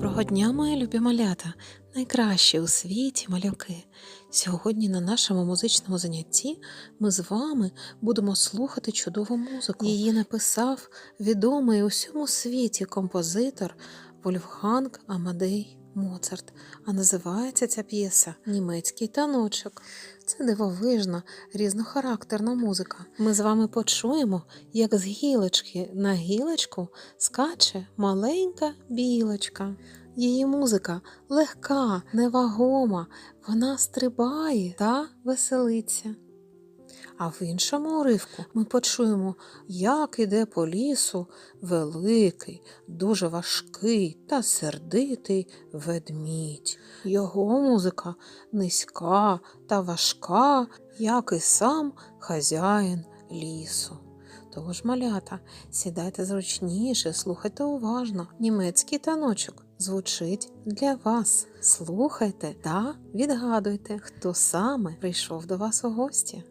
Доброго дня, мої любі малята, найкращі у світі малюки. Сьогодні на нашому музичному занятті ми з вами будемо слухати чудову музику. Її написав відомий у всьому світі композитор Вольфганг Амадей Моцарт. А називається ця п'єса Німецький таночок. Це дивовижна, різнохарактерна музика. Ми з вами почуємо, як з гілочки на гілочку скаче маленька білочка. Її музика легка, невагома, вона стрибає та веселиться. А в іншому уривку ми почуємо, як іде по лісу великий, дуже важкий та сердитий ведмідь. Його музика низька та важка, як і сам хазяїн лісу. Тож, малята, сідайте зручніше, слухайте уважно. Німецький таночок звучить для вас. Слухайте та відгадуйте, хто саме прийшов до вас у гості.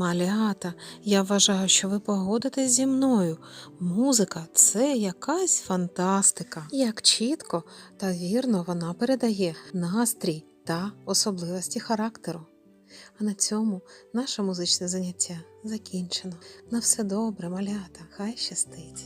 Малята, я вважаю, що ви погодитесь зі мною. Музика це якась фантастика. Як чітко та вірно вона передає настрій та особливості характеру. А на цьому наше музичне заняття закінчено. На все добре, малята, хай щастить!